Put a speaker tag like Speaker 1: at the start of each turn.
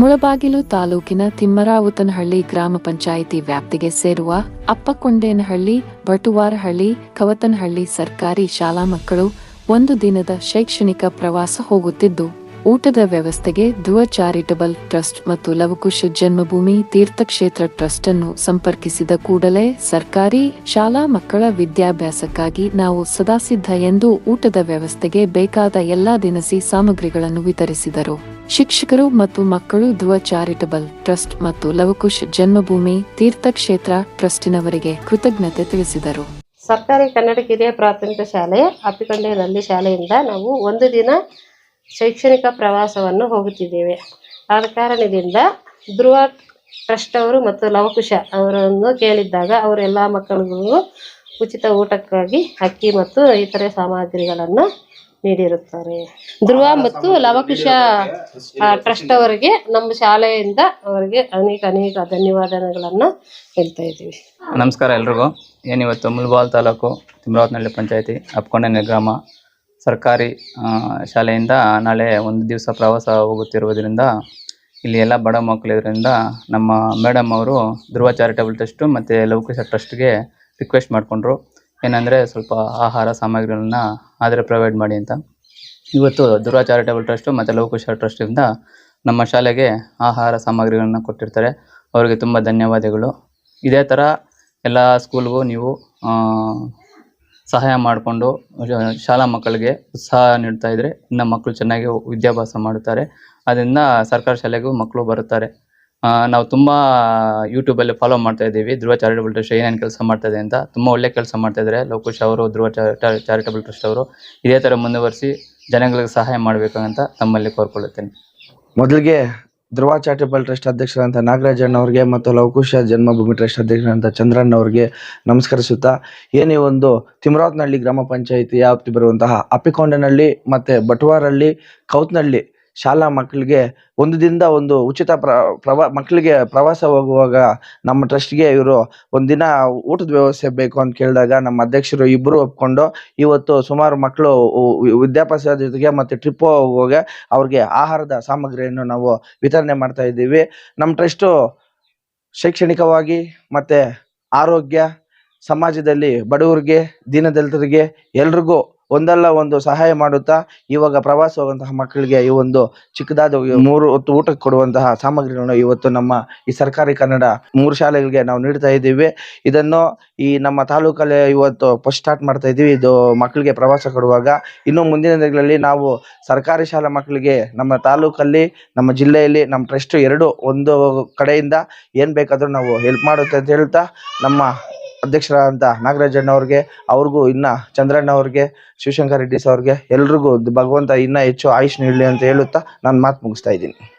Speaker 1: ಮುಳಬಾಗಿಲು ತಾಲೂಕಿನ ತಿಮ್ಮರಾವುತನಹಳ್ಳಿ ಗ್ರಾಮ ಪಂಚಾಯಿತಿ ವ್ಯಾಪ್ತಿಗೆ ಸೇರುವ ಅಪ್ಪಕೊಂಡೇನಹಳ್ಳಿ, ಬಟುವಾರಹಳ್ಳಿ, ಕವತನಹಳ್ಳಿ ಸರ್ಕಾರಿ ಶಾಲಾ ಮಕ್ಕಳು ಒಂದು ದಿನದ ಶೈಕ್ಷಣಿಕ ಪ್ರವಾಸ ಹೋಗುತ್ತಿದ್ದು ಊಟದ ವ್ಯವಸ್ಥೆಗೆ ಧುವ ಚಾರಿಟಬಲ್ ಟ್ರಸ್ಟ್ ಮತ್ತು ಲವಕುಶ ಜನ್ಮಭೂಮಿ ತೀರ್ಥಕ್ಷೇತ್ರ ಟ್ರಸ್ಟ್ ಅನ್ನು ಸಂಪರ್ಕಿಸಿದ ಕೂಡಲೇ ಸರ್ಕಾರಿ ಶಾಲಾ ಮಕ್ಕಳ ವಿದ್ಯಾಭ್ಯಾಸಕ್ಕಾಗಿ ನಾವು ಸದಾಸಿದ್ಧ ಎಂದು ಊಟದ ವ್ಯವಸ್ಥೆಗೆ ಬೇಕಾದ ಎಲ್ಲಾ ದಿನಸಿ ಸಾಮಗ್ರಿಗಳನ್ನು ವಿತರಿಸಿದರು. ಶಿಕ್ಷಕರು ಮತ್ತು ಮಕ್ಕಳು ಧ್ರುವ ಚಾರಿಟಬಲ್ ಟ್ರಸ್ಟ್ ಮತ್ತು ಲವಕುಶ ಜನ್ಮಭೂಮಿ ತೀರ್ಥಕ್ಷೇತ್ರ ಟ್ರಸ್ಟಿನವರಿಗೆ ಕೃತಜ್ಞತೆ ತಿಳಿಸಿದರು.
Speaker 2: ಸರ್ಕಾರಿ ಕನ್ನಡ ಕಿರಿಯ ಪ್ರಾಥಮಿಕ ಶಾಲೆ ಅಪ್ಪಿಕೊಂಡೇನಲ್ಲಿ ಶಾಲೆಯಿಂದ ನಾವು ಒಂದು ದಿನ ಶೈಕ್ಷಣಿಕ ಪ್ರವಾಸವನ್ನು ಹೋಗುತ್ತಿದ್ದೇವೆ. ಆದ ಕಾರಣದಿಂದ ಧ್ರುವ ಟ್ರಸ್ಟ್ ಅವರು ಮತ್ತು ಲವಕುಶ ಅವರನ್ನು ಕೇಳಿದ್ದಾಗ ಅವರು ಎಲ್ಲ ಮಕ್ಕಳಿಗೂ ಉಚಿತ ಊಟಕ್ಕಾಗಿ ಅಕ್ಕಿ ಮತ್ತು ಇತರೆ ಸಾಮಗ್ರಿಗಳನ್ನು ನೀಡಿರುತ್ತಾರೆ. ಧ್ರುವ ಮತ್ತು ಲವಕುಶ ಟ್ರಸ್ಟ್ ಅವರಿಗೆ ನಮ್ಮ ಶಾಲೆಯಿಂದ ಅವರಿಗೆ ಅನೇಕ ಅನೇಕ ಧನ್ಯವಾದಗಳನ್ನು ಹೇಳ್ತಾ ಇದ್ದೀವಿ.
Speaker 3: ನಮಸ್ಕಾರ ಎಲ್ರಿಗೂ. ಏನಿವತ್ತು ಮುಲ್ಬಾಲ್ ತಾಲೂಕು ತಿಮ್ರಾವತ್ನಹಳ್ಳಿ ಪಂಚಾಯತಿ ಅಪ್ಕೊಂಡನೆ ಗ್ರಾಮ ಸರ್ಕಾರಿ ಶಾಲೆಯಿಂದ ನಾಳೆ ಒಂದು ದಿವಸ ಪ್ರವಾಸ ಹೋಗುತ್ತಿರುವುದರಿಂದ ಇಲ್ಲಿ ಎಲ್ಲ ಬಡ ಮಕ್ಕಳಿರೋದ್ರಿಂದ ನಮ್ಮ ಮೇಡಮ್ ಅವರು ಧ್ರುವ ಚಾರಿಟಬಲ್ ಟ್ರಸ್ಟು ಮತ್ತು ಲವಕುಶ ಟ್ರಸ್ಟ್ಗೆ ರಿಕ್ವೆಸ್ಟ್ ಮಾಡಿಕೊಂಡ್ರು. ಏನಂದರೆ ಸ್ವಲ್ಪ ಆಹಾರ ಸಾಮಗ್ರಿಗಳನ್ನ ಆದರೆ ಪ್ರೊವೈಡ್ ಮಾಡಿ ಅಂತ. ಇವತ್ತು ಧ್ರುವ ಚಾರಿಟಬಲ್ ಟ್ರಸ್ಟು ಮತ್ತು ಲವಕುಶ ಟ್ರಸ್ಟಿಂದ ನಮ್ಮ ಶಾಲೆಗೆ ಆಹಾರ ಸಾಮಗ್ರಿಗಳನ್ನ ಕೊಟ್ಟಿರ್ತಾರೆ. ಅವರಿಗೆ ತುಂಬ ಧನ್ಯವಾದಗಳು. ಇದೇ ಥರ ಎಲ್ಲ ಸ್ಕೂಲ್ಗೂ ನೀವು ಸಹಾಯ ಮಾಡಿಕೊಂಡು ಶಾಲಾ ಮಕ್ಕಳಿಗೆ ಉತ್ಸಾಹ ನೀಡ್ತಾ ಇದ್ದರೆ ಇನ್ನು ಮಕ್ಕಳು ಚೆನ್ನಾಗಿ ವಿದ್ಯಾಭ್ಯಾಸ ಮಾಡುತ್ತಾರೆ. ಅದರಿಂದ ಸರ್ಕಾರಿ ಶಾಲೆಗೂ ಮಕ್ಕಳು ಬರುತ್ತಾರೆ. ನಾವು ತುಂಬ ಯೂಟ್ಯೂಬಲ್ಲಿ ಫಾಲೋ ಮಾಡ್ತಾ ಇದ್ದೀವಿ. ಧ್ರುವ ಚಾರಿಟಬಲ್ ಟ್ರಸ್ಟ್ ಏನೇನು ಕೆಲಸ ಮಾಡ್ತಾ ಇದೆ ಅಂತ. ತುಂಬ ಒಳ್ಳೆ ಕೆಲಸ ಮಾಡ್ತಾ ಇದ್ದಾರೆ ಲೋಕೇಶ್ ಅವರು, ಧ್ರುವ ಚಾರಿಟಬಲ್ ಟ್ರಸ್ಟ್ ಅವರು. ಇದೇ ಥರ ಮುಂದುವರಿಸಿ ಜನಗಳಿಗೆ ಸಹಾಯ ಮಾಡಬೇಕು ಅಂತ ತಮ್ಮಲ್ಲಿ ಕೋರ್ಕೊಳ್ಳುತ್ತೇನೆ.
Speaker 4: ಮೊದಲಿಗೆ ಧ್ರುವ ಚಾರಿಟಬಲ್ ಟ್ರಸ್ಟ್ ಅಧ್ಯಕ್ಷರಂತ ನಾಗರಾಜಣ್ಣ ಅವರಿಗೆ ಮತ್ತು ಲವಕುಶ ಜನ್ಮಭೂಮಿ ಟ್ರಸ್ಟ್ ಅಧ್ಯಕ್ಷರಂತ ಚಂದ್ರಣ್ಣ ಅವರಿಗೆ ನಮಸ್ಕರಿಸುತ್ತಾ, ಏನೇ ಒಂದು ತಿಮ್ರಾತ್ನಹಳ್ಳಿ ಗ್ರಾಮ ಪಂಚಾಯಿತಿ ವ್ಯಾಪ್ತಿ ಬರುವಂತಹ ಅಪ್ಪಿಕೊಂಡನಹಳ್ಳಿ ಮತ್ತೆ ಬಟವಾರಹಳ್ಳಿ, ಕೌತ್ನಹಳ್ಳಿ ಶಾಲಾ ಮಕ್ಕಳಿಗೆ ಒಂದು ದಿನದ ಒಂದು ಉಚಿತ ಪ್ರ, ಪ್ರವಾ ಮಕ್ಕಳಿಗೆ ಪ್ರವಾಸ ಹೋಗುವಾಗ ನಮ್ಮ ಟ್ರಸ್ಟ್ಗೆ ಇವರು ಒಂದಿನ ಊಟದ ವ್ಯವಸ್ಥೆ ಬೇಕು ಅಂತ ಕೇಳಿದಾಗ ನಮ್ಮ ಅಧ್ಯಕ್ಷರು ಇಬ್ಬರು ಒಪ್ಕೊಂಡು ಇವತ್ತು ಸುಮಾರು ಮಕ್ಕಳು ವಿದ್ಯಾಭ್ಯಾಸ ಜೊತೆಗೆ ಮತ್ತು ಟ್ರಿಪ್ ಹೋಗುವಾಗ ಅವ್ರಿಗೆ ಆಹಾರದ ಸಾಮಗ್ರಿಯನ್ನು ನಾವು ವಿತರಣೆ ಮಾಡ್ತಾ ಇದ್ದೀವಿ. ನಮ್ಮ ಟ್ರಸ್ಟು ಶೈಕ್ಷಣಿಕವಾಗಿ ಮತ್ತು ಆರೋಗ್ಯ, ಸಮಾಜದಲ್ಲಿ ಬಡವರಿಗೆ, ದೀನದಲಿತರಿಗೆ ಎಲ್ರಿಗೂ ಒಂದಲ್ಲ ಒಂದು ಸಹಾಯ ಮಾಡುತ್ತಾ ಇವಾಗ ಪ್ರವಾಸ ಹೋಗುವಂತಹ ಮಕ್ಕಳಿಗೆ ಈ ಒಂದು ಚಿಕ್ಕದಾದ ಮೂರು ಹೊತ್ತು ಊಟಕ್ಕೆ ಕೊಡುವಂತಹ ಸಾಮಗ್ರಿಗಳನ್ನು ಇವತ್ತು ನಮ್ಮ ಈ ಸರ್ಕಾರಿ ಕನ್ನಡ ಮೂರು ಶಾಲೆಗಳಿಗೆ ನಾವು ನೀಡ್ತಾ ಇದ್ದೀವಿ. ಇದನ್ನು ಈ ನಮ್ಮ ತಾಲೂಕಲ್ಲಿ ಇವತ್ತು ಫಸ್ಟ್ ಸ್ಟಾರ್ಟ್ ಮಾಡ್ತಾ ಇದ್ದೀವಿ. ಇದು ಮಕ್ಕಳಿಗೆ ಪ್ರವಾಸ ಕೊಡುವಾಗ. ಇನ್ನು ಮುಂದಿನ ದಿನಗಳಲ್ಲಿ ನಾವು ಸರ್ಕಾರಿ ಶಾಲಾ ಮಕ್ಕಳಿಗೆ ನಮ್ಮ ತಾಲೂಕಲ್ಲಿ, ನಮ್ಮ ಜಿಲ್ಲೆಯಲ್ಲಿ, ನಮ್ಮ ಟ್ರಸ್ಟ್ ಎರಡು ಒಂದು ಕಡೆಯಿಂದ ಏನು ಬೇಕಾದರೂ ನಾವು ಹೆಲ್ಪ್ ಮಾಡುತ್ತೆ ಅಂತ ಹೇಳ್ತಾ ನಮ್ಮ ಅಧ್ಯಕ್ಷರಾದಂಥ ನಾಗರಾಜಣ್ಣ ಅವ್ರಿಗೆ, ಅವ್ರಿಗೂ ಇನ್ನ ಚಂದ್ರಣ್ಣ ಅವ್ರಿಗೆ, ಶಿವಶಂಕರ್ ರೆಡ್ಡಿ ಅವ್ರಿಗೆ ಎಲ್ರಿಗೂ ಭಗವಂತ ಇನ್ನ ಹೆಚ್ಚು ಆಯುಷ್ ನೀಡಲಿ ಅಂತ ಹೇಳುತ್ತಾ ನಾನು ಮಾತು ಮುಗಿಸ್ತಾ ಇದ್ದೀನಿ.